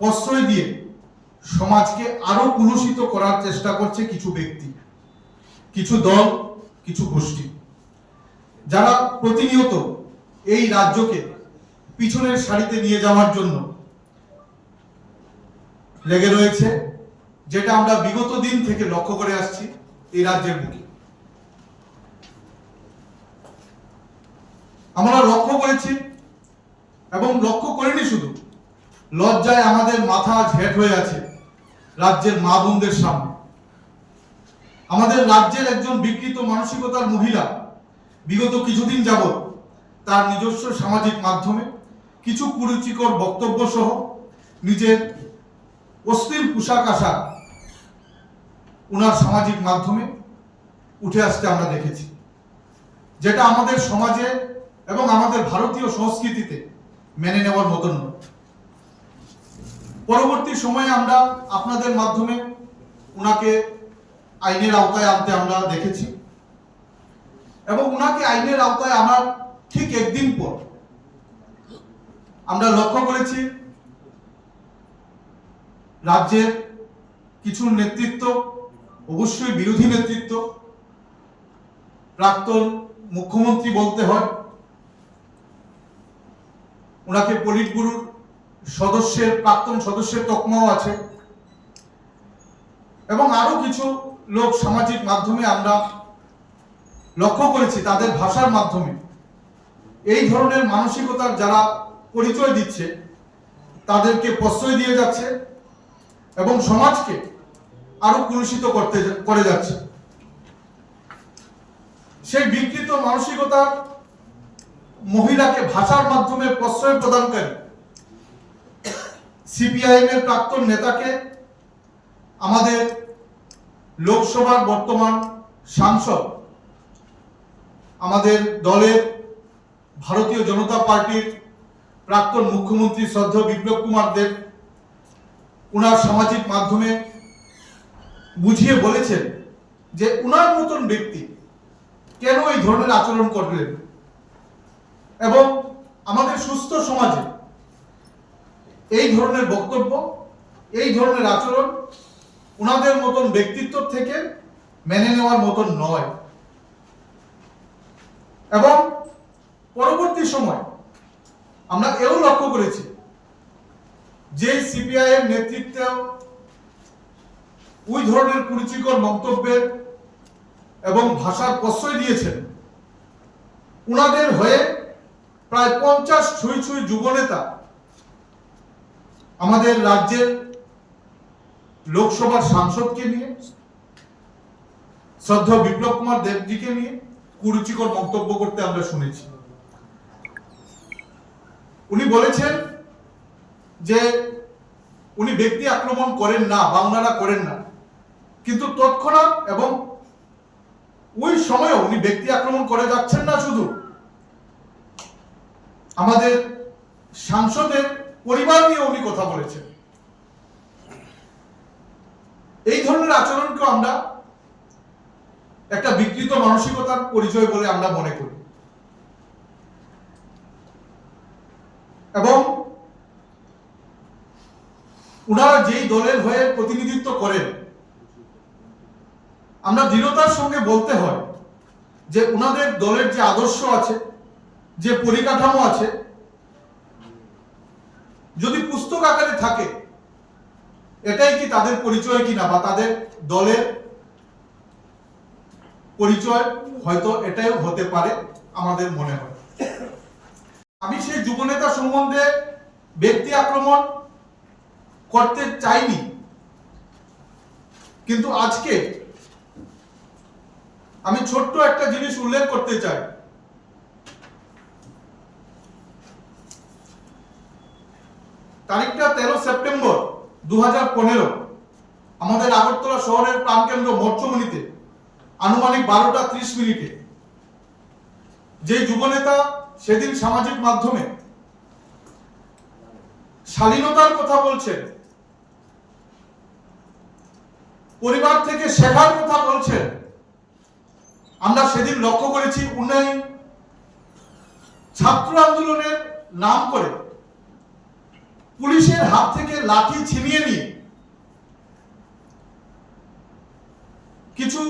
প্রশ্রয় দিয়ে সমাজকে আরও কুলুষিত করার চেষ্টা করছে কিছু ব্যক্তি, কিছু দল, কিছু গোষ্ঠী। যারা প্রতিনিয়ত এই রাজ্যকে পিছনের সারিতে নিয়ে যাওয়ার জন্য লেগে রয়েছে, যেটা আমরা বিগত দিন থেকে লক্ষ্য করে আসছি এই রাজ্যের বুকে। আমরা লক্ষ্য করেছি এবং লক্ষ্য করিনি শুধু লজ্জায় আমাদের মাথা আজ ঝেট হয়ে আছে রাজ্যের মা বোনদের সামনে। আমাদের রাজ্যের একজন বিকৃত মানসিকতার মহিলা বিগত কিছুদিন যাবৎ তার নিজস্ব সামাজিক মাধ্যমে কিছু কুরুচিকর বক্তব্য সহ নিজের অস্থির পোশাক আশাক ওনার সামাজিক মাধ্যমে উঠে আসতে আমরা দেখেছি। যেটা আমাদের সমাজে এবং আমাদের ভারতীয় সংস্কৃতিতে মেনে নেওয়ার মতন নয়। পরবর্তী সময়ে আমরা আপনাদের মাধ্যমে ওনাকে আইনের আওতায় আনতে আমরা দেখেছি। এবং ওনাকে আইনের আওতায় আনার ঠিক একদিন পর আমরা লক্ষ্য করেছি, রাজ্যের কিছু নেতৃত্ব, অবশ্যই বিরোধী নেতৃত্ব, প্রাক্তন মুখ্যমন্ত্রী বলতে হয় ওনাকে পলিট ব্যুরোর সদস্যের, প্রাক্তন সদস্যের তকমাও আছে। এবং আরও কিছু লোক সামাজিক মাধ্যমে আমরা লক্ষ্য করেছি, তাদের ভাষার মাধ্যমে। এই ধরনের মানসিকতার যারা পরিচয় দিচ্ছে, তাদেরকে প্রশ্রয় দিয়ে যাচ্ছে এবং সমাজকে আরও কুলুষিত করতে করে যাচ্ছে। সেই বিকৃত মানসিকতার মহিলাকে ভাষার মাধ্যমে প্রশ্রয় প্রদানকারী সিপিআইএম এর প্রাক্তন নেতাকে আমাদের লোকসভার বর্তমান সাংসদ, আমাদের দলের ভারতীয় জনতা পার্টির প্রাক্তন মুখ্যমন্ত্রী শ্রদ্ধেয় বিপ্লব কুমার দেব, উনার সামাজিক মাধ্যমে বুঝিয়ে বলেছেন যে উনার মতন ব্যক্তি কেন এই ধরনের আচরণ করলেন? এবং আমাদের সুস্থ সমাজে এই ধরনের বক্তব্য, এই ধরনের আচরণ ওনাদের মতন ব্যক্তিত্ব থেকে মেনে নেওয়ার মতন নয়। এবং পরবর্তী সময় আমরা এও লক্ষ্য করেছি যে সিপিআই এর নেতৃত্বে ওই ধরনের কুরুচিকর মন্তব্যের এবং ভাষার প্রশ্রয় দিয়েছেন উনাদের হয়ে প্রায় পঞ্চাশ ছুঁই ছুঁই যুবনেতা আমাদের রাজ্যের লোকসভার সাংসদকে নিয়ে, শ্রদ্ধা বিপ্লব কুমার দেবজিকে নিয়ে কুরুচিকর মন্তব্য করতে আমরা শুনেছি। উনি বলেছেন যে উনি ব্যক্তি আক্রমণ করেন না বা ওনারা করেন না। কিন্তু তৎক্ষণাৎ এবং ওই সময়ও উনি ব্যক্তি আক্রমণ করে যাচ্ছেন না শুধু। আমাদের সাংসদের পরিবার নিয়ে উনি কথা বলেছেন। এই ধরনের আচরণকে আমরা একটা বিকৃত মানসিকতার পরিচয় বলে আমরা মনে করি। এবং ওনারা যেই দলের হয়ে প্রতিনিধিত্ব করেন, আমরা দৃঢ়তার সঙ্গে বলতে হয় যে ওনাদের দলের যে আদর্শ আছে, যে পরিকাঠামো আছে পুস্তক আকারে থাকে। এটাই কি তাদের পরিচয় কিনা বা তাদের দলের পরিচয়? হয়তো এটাই হতে পারে আমাদের মনে হয়। আমি সেই যুবনেতা সম্বন্ধে ব্যক্তি আক্রমণ করতে চাইনি। কিন্তু আজকে আমি ছোট্ট একটা জিনিস উল্লেখ করতে চাই। তারিখটা তেরো সেপ্টেম্বর দু হাজার পনেরো। আমাদের আগরতলা শহরের প্রাণকেন্দ্র মর্চমণিতে আনুমানিক বারোটা ত্রিশ মিনিটে। যে যুবনেতা সেদিন সামাজিক মাধ্যমে শালীনতার কথা বলছেন, পরিবার থেকে শেখার কথা বলছেন, আমরা সেদিন লক্ষ্য করেছি উনি ছাত্র আন্দোলনের নাম করে পুলিশের হাত থেকে লাঠি ছিনিয়ে নিয়ে কিছু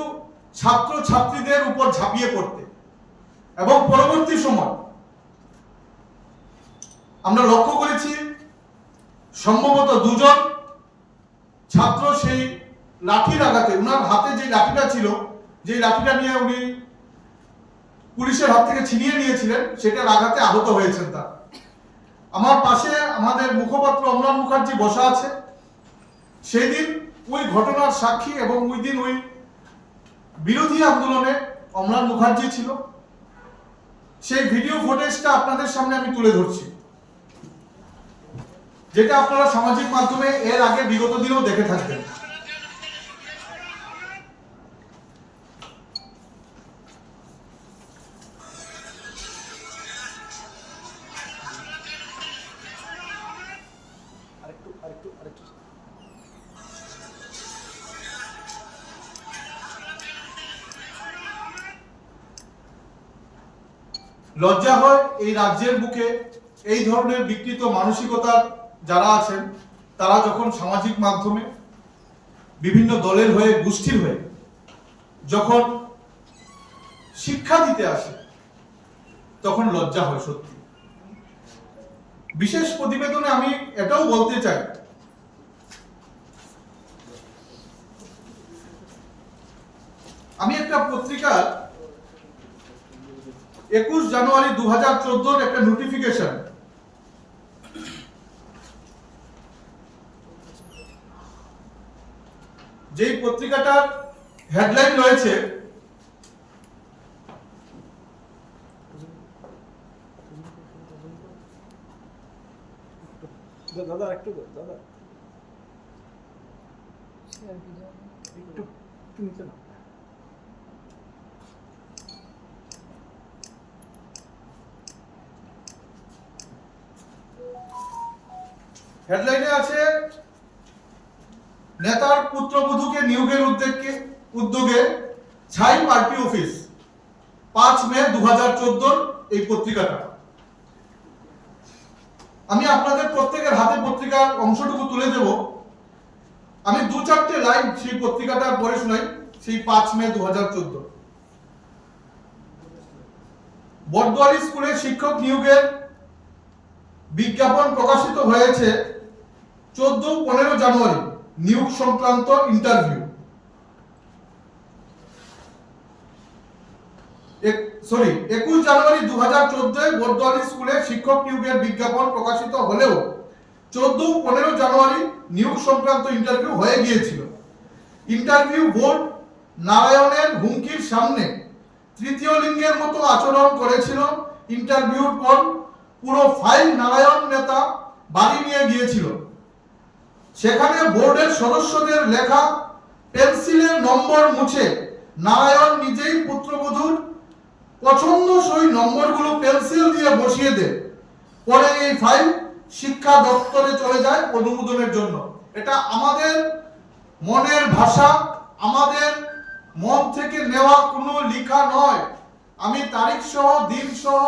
ছাত্র ছাত্রীদের উপর ঝাঁপিয়ে পড়তে। এবং পরবর্তী সময় আমরা লক্ষ্য করেছি, সম্ভবত দুজন ছাত্র সেই লাঠি লাগাতে উনার হাতে যে লাঠিটা ছিল, যে লাঠিটা নিয়ে উনি পুলিশের হাত থেকে ছিনিয়ে নিয়েছিলেন সেটা লাগাতে আহত হয়েছেন তার। আমার পাশে আমাদের মুখপাত্র অমরান মুখার্জি বসা আছে। সেই দিন ওই ঘটনার সাক্ষী এবং ওই দিন ওই বিরোধী আন্দোলনে অমরান মুখার্জি ছিল। সেই ভিডিও ফুটেজটা আপনাদের সামনে আমি তুলে ধরছি। যেটা আপনারা সামাজিক মাধ্যমে এর আগে বিগত দিনেও দেখে থাকবেন। লজ্জা হয় এই রাজ্যের বুকে। এই ধরনের বিকৃত মানসিকতার যারা আছেন, তারা যখন সামাজিক মাধ্যমে বিভিন্ন দলের হয়ে গোষ্ঠীর হয়ে যখন শিক্ষা দিতে আসে, তখন লজ্জা হয় সত্যি। বিশেষ প্রতিবেদনে আমি এটাও বলতে চাই। আমি একটা পত্রিকার একুশ জানুয়ারি দু হাজার চোদ্দোর একটা নোটিফিকেশন যেই পত্রিকাটার হেডলাইন রয়েছে দাদা একটু দাদা। একটু একটু নিচে না হেডলাইনে আছে, নেতার পুত্রবধূকে নিয়োগের উদ্যোগে উদ্যোগে ছাই পার্টি অফিস, পাঁচ মে দু হাজার এই পত্রিকাটা। আমি আপনাদের প্রত্যেকের হাতে পত্রিকার অংশটুকু তুলে দেব। আমি দু চারটে লাইন সেই পত্রিকাটা পড়ে শোনাই, সেই পাঁচ মে দু চোদ্দ। বটদোয়ারি স্কুলে শিক্ষক নিয়োগের বিজ্ঞাপন প্রকাশিত হয়েছে চোদ্দ, পনেরো জানুয়ারি, নিয়োগ সংক্রান্ত ইন্টারভিউ সরি একুশ জানুয়ারি দু হাজার চোদ্দোয় বর্দোয়ারি স্কুলে শিক্ষক নিয়োগের বিজ্ঞাপন প্রকাশিত হলেও চোদ্দ, পনেরো জানুয়ারি নিয়োগ সংক্রান্ত ইন্টারভিউ হয়ে গিয়েছিল। ইন্টারভিউ বোর্ড নারায়ণের হুমকির সামনে তৃতীয় লিঙ্গের মতো আচরণ করেছিল। ইন্টারভিউর পর পুরো ফাইল নারায়ণ নেতা বাড়ি নিয়ে গিয়েছিল। সেখানে বোর্ডের সদস্যদের লেখা পেন্সিলের নম্বর মুছে নারায়ণ নিজেই পুত্রবধূর পছন্দসই নম্বরগুলো পেন্সিল দিয়ে বসিয়ে দেয় পরে এই ফাইল শিক্ষা দপ্তরে চলে যায় অনুমোদনের জন্য। এটা আমাদের মনের ভাষা, আমাদের মন থেকে নেওয়া কোনো লেখা নয়। আমি তারিখ সহ দিন সহ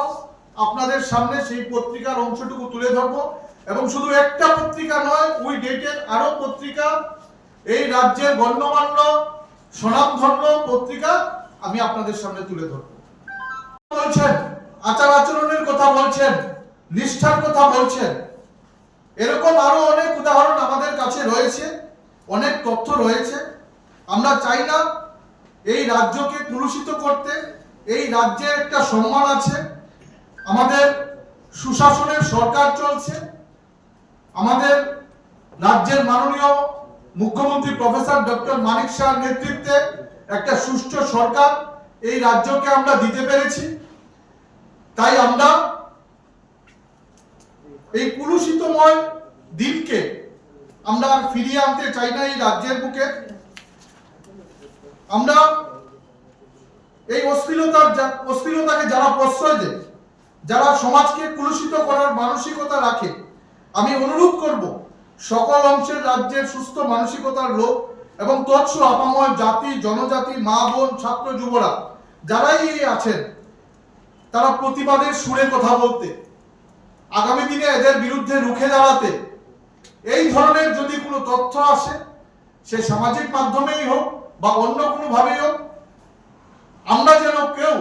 আপনাদের সামনে সেই পত্রিকার অংশটুকু তুলে ধরবো। এবং শুধু একটা পত্রিকা নয়, ওই ডেটের আরও পত্রিকা, এই রাজ্যের গণ্যমান্য স্বনামধন্য পত্রিকা আমি আপনাদের সামনে তুলে ধরবো। বলছেন, আচার আচরণের কথা বলছেন, নিষ্ঠার কথা বলছেন। এরকম আরও অনেক উদাহরণ আমাদের কাছে রয়েছে, অনেক তথ্য রয়েছে। আমরা চাই না এই রাজ্যকে কলুষিত করতে, এই রাজ্যের একটা সম্মান আছে। আমাদের সুশাসনের সরকার চলছে। আমাদের রাজ্যের মাননীয় মুখ্যমন্ত্রী প্রফেসর ডক্টর মানিক শাহর নেতৃত্বে একটা সুষ্ঠু সরকার এই রাজ্যকে আমরা দিতে পেরেছি। তাই আমরা এই কুলুষিতময় দিনকে আমরা ফিরিয়ে আনতে চাই না এই রাজ্যের বুকে। আমরা এই অশ্লীলতার অশ্লীলতাকে যারা প্রশ্রয় দেয়, যারা সমাজকে কুলুষিত করার মানসিকতা রাখে অনুরোধ করব, সকল অংশের রাজ্যের সুস্থ মানসিকতার লোক এবং তৎস আপাময় জাতি, জনজাতি, মা, বোন, ছাত্র, যুবরা, যারাই আছেন, তারা প্রতিবাদের সুরে কথা বলতে, আগামী দিনে এদের বিরুদ্ধে রুখে দাঁড়াতে, এই ধরনের যদি কোনো তথ্য আসে, সে সামাজিক মাধ্যমেই হোক বা অন্য কোনো ভাবেই হোক, আমরা যেন কেউ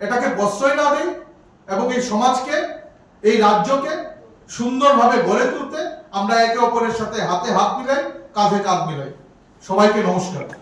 এটাকে প্রশ্রয় না দিই এবং এই সমাজকে, এই রাজ্যকে সুন্দরভাবে গড়ে তুলতে আমরা একে অপরের সাথে হাতে হাত মিলাই, কাঁধে কাঁধ মিলাই। সবাইকে নমস্কার।